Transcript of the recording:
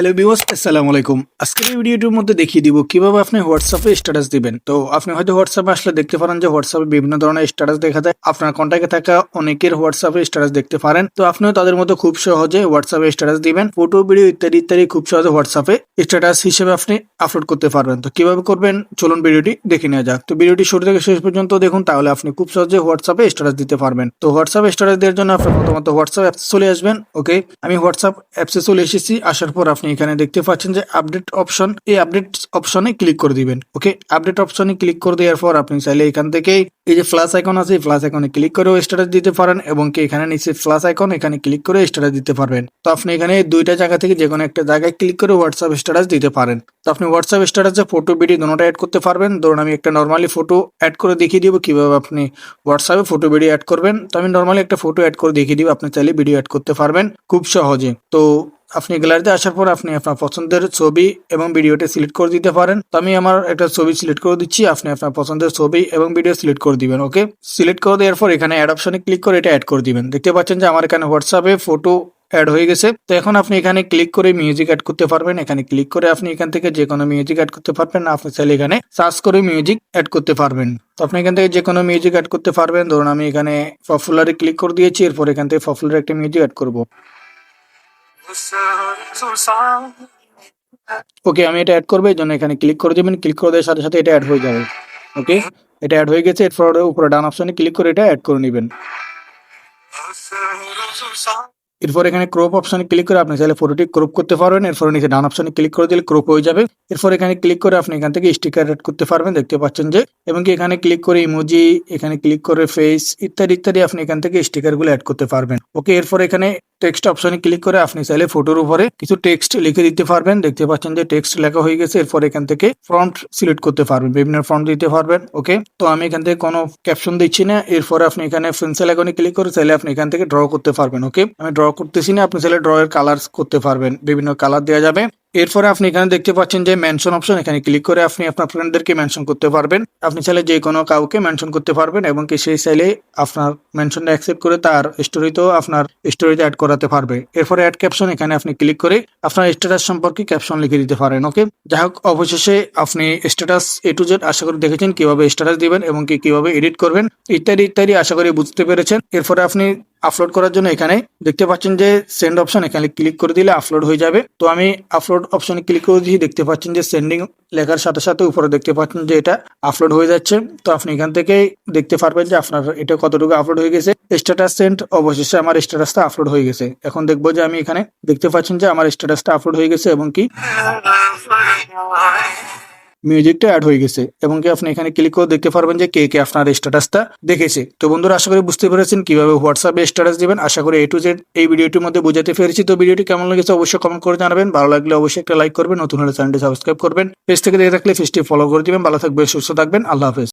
Hello বিওস আসসালামু আলাইকুম। আজকের এই ভিডিওটির মধ্যে দেখিয়ে দিব কীভাবে আপনি হোয়াটসঅ্যাপে স্ট্যাটাস দিবেন। তো আপনি হয়তো হোয়াটসঅ্যাপে আসলে দেখতে পারেন যে হোয়াটসঅ্যাপে বিভিন্ন ধরনের স্ট্যাটাস দেখা যায়। আপনার কন্ট্যাক্টে থাকা অনেকের হোয়াটসঅ্যাপে স্ট্যাটাস দেখতে পারেন। তো আপনিও তাদের মতো খুব সহজে হোয়াটসঅ্যাপে স্ট্যাটাস দিবেন। ফটো ভিডিও ইত্যাদি ইত্যাদি খুব সহজে হোয়াটসঅ্যাপে স্ট্যাটাস হিসেবে আপনি আপলোড করতে পারবেন। তো কীভাবে করবেন? চলুন ভিডিওটি দেখে নেওয়া যাক। তো ভিডিওটি শুরু থেকে শেষ পর্যন্ত দেখুন, তাহলে আপনি খুব সহজে হোয়াটসঅ্যাপে স্ট্যাটাস দিতে পারবেন। তো হোয়াটসঅ্যাপে স্ট্যাটাস দেওয়ার জন্য আপনি প্রথমত হোয়াটসঅ্যাপ অ্যাপসে চলে আসবেন। ওকে আমি হোয়াটসঅ্যাপ অ্যাপসে চলে এসেছি। আসার পর আপনি এখানে দেখতে পাচ্ছেন যে আপডেট অপশন এই আপডেট অপশনে ক্লিক করে দিবেন ওকে আপডেট অপশনে ক্লিক করে দেওয়ার পর আপনি চাইলে এখান থেকে এই যে ফ্লাস আইকন আছে, এই ফ্লাস আইকনে ক্লিক করেও স্ট্যাটাস দিতে পারেন এবং কি এখানে নিচে ফ্লাস আইকন এখানে ক্লিক করে স্ট্যাটাস দিতে পারবেন। তো আপনি এখানে দুইটা জায়গা থেকে যে কোনো একটা জায়গায় ক্লিক করে হোয়াটসঅ্যাপ স্ট্যাটাস দিতে পারেন। তো আপনি হোয়াটসঅ্যাপ স্ট্যাটাসে ফটো ভিডিও দুটোটা অ্যাড করতে পারবেন। ধরুন আমি একটা নর্মালি ফটো অ্যাড করে দেখিয়ে দিব, কীভাবে আপনি হোয়াটসঅ্যাপে ফটো ভিডিও অ্যাড করবেন। তো আমি নর্মালি একটা ফটো অ্যাড করে দেখিয়ে দিব, আপনি চাইলে ভিডিও অ্যাড করতে পারবেন, খুব সহজে। তো আপনি গ্যালারিতে আসার পর আপনি আপনার পছন্দের ছবি এবং ভিডিওটি সিলেক্ট করে দিতে পারেন। তো আমি আমার একটা ছবি সিলেক্ট করে দিচ্ছি, আপনি আপনার পছন্দের ছবি এবং ভিডিও সিলেক্ট করে দিবেন ওকে সিলেক্ট করে দেওয়ার পর এখানে অ্যাড অপশনে ক্লিক করে এটা অ্যাড করে দিবেন। দেখতে পাচ্ছেন যে আমার এখানে হোয়াটসঅ্যাপে ফটো অ্যাড হয়ে গেছে। তো এখন আপনি এখানে ক্লিক করে মিউজিক অ্যাড করতে পারবেন। এখানে ক্লিক করে আপনি এখান থেকে যে কোনো মিউজিক অ্যাড করতে পারবেন। আপনি চাইলে এখানে সার্চ করে মিউজিক অ্যাড করতে পারবেন। তো আপনি এখান থেকে যে কোনো মিউজিক অ্যাড করতে পারবেন। ধরুন আমি এখানে পপুলারে ক্লিক করে দিয়েছি, এরপর এখান থেকে পপুলার একটা মিউজিক অ্যাড করব। ওকে আমি এটা অ্যাড করব, এই জন্য এখানে ক্লিক করে দেবেন ক্লিক করে দেওয়ার সাথে সাথে এটা অ্যাড হয়ে যাবে। ওকে এটা অ্যাড হয়ে গেছে, এরপর উপরে ডান অপশনে ক্লিক করে এটা অ্যাড করে নেবেন। এরপর এখানে ক্রপ অপশনে ক্লিক করে আপনি চাইলে ফটোটি ক্রপ করতে পারবেন। এরপর নিচে ডান অপশনে ক্লিক করে দিলে ক্রপ হয়ে যাবে। এরপর এখানে ক্লিক করে আপনি এখান থেকে স্টিকার অ্যাড করতে পারবেন, দেখতে পাচ্ছেন যে। এবং কি এখানে ক্লিক করে ইমোজি এখানে ক্লিক করে ফেস ইত্যাদি ইত্যাদি আপনি এখান থেকে স্টিকারগুলো অ্যাড করতে পারবেন। ওকে এরপর এখানে টেক্সট অপশনে ক্লিক করে আপনি চাইলে ফটোর উপরে কিছু টেক্সট লিখে দিতে পারবেন। দেখতে পাচ্ছেন যে টেক্সট লেখা হয়ে গেছে, এরপর এখান থেকে ফ্রন্ট সিলেক্ট করতে পারবেন, বিভিন্ন ফ্রন্ট দিতে পারবেন ওকে তো আমি এখান থেকে কোনো ক্যাপশন দিচ্ছি না, এরপরে আপনি এখানে পেন্সিল আইকনে ক্লিক করে চাইলে আপনি এখান থেকে ড্র করতে পারবেন ওকে আমি ড্র করতেছি না, আপনি চাইলে ড্র এর কালার করতে পারবেন, বিভিন্ন কালার দেওয়া যাবে। এরপরে আপনি এখানে দেখতে পাচ্ছেন যে মেনশন অপশন এখানে ক্লিক করে আপনি আপনার ফ্রেন্ডদেরকে মেনশন করতে পারবেন। আপনি চাইলে যে কোনো কাউকে মেনশন করতে পারবেন এবং কি সেই চাইলে আপনার মেনশনটা অ্যাকসেপ্ট করে তার স্টোরিতেও আপনার স্টোরিতে অ্যাড করাতে পারবে। এরপরে অ্যাড ক্যাপশন এখানে আপনি ক্লিক করে আপনার স্ট্যাটাস সম্পর্কে ক্যাপশন লিখে দিতে পারেন ওকে যাই হোক, অবশেষে আপনি স্ট্যাটাস এ টু জেড আশা করি দেখেছেন কীভাবে স্ট্যাটাস দিবেন এবং কি কীভাবে এডিট করবেন, ইত্যাদি ইত্যাদি আশা করি বুঝতে পেরেছেন। এরপরে আপনি আপলোড করার জন্য এখানে দেখতে পাচ্ছেন যে সেন্ড অপশন এখানে ক্লিক করে দিলে আপলোড হয়ে যাবে। তো আমি আপলোড অপশনে ক্লিক করে দিয়েছি দেখতে পাচ্ছেন যে সেন্ডিং লেখার সাথে সাথে উপরে দেখতে পাচ্ছেন যে এটা আপলোড হয়ে যাচ্ছে। তো আপনি এখান থেকে দেখতে পারবেন যে আপনার এটা কতটুকু আপলোড হয়ে গেছে। স্ট্যাটাস সেন্ড অবশেষে আমার স্ট্যাটাসটা আপলোড হয়ে গেছে। এখন দেখব যে আমি এখানে দেখতে পাচ্ছেন যে আমার স্ট্যাটাসটা আপলোড হয়ে গেছে এবং কি মিউজিকটা অ্যাড হয়ে গেছে। এবং কি আপনি এখানে ক্লিক করে দেখতে পারবেন যে কে কে আপনার স্ট্যাটাসটা দেখেছে। তো বন্ধুরা, আশা করি বুঝতে পেরেছেন কীভাবে হোয়াটসঅ্যাপে স্ট্যাটাস দিবেন। আশা করি এ টু জেড এই ভিডিওটির মধ্যে বুঝাতে পেরেছি। তো ভিডিওটি কেমন লেগেছে অবশ্যই কমেন্ট করে জানাবেন। ভালো লাগলে অবশ্যই একটা লাইক করবেন। নতুন হলে চ্যানেলটি সাবস্ক্রাইব করবেন। পেজ থেকে দেখে থাকলে পেজটি ফলো করে দিবেন। ভালো থাকবে সুস্থ থাকবেন। আল্লাহ হাফেজ।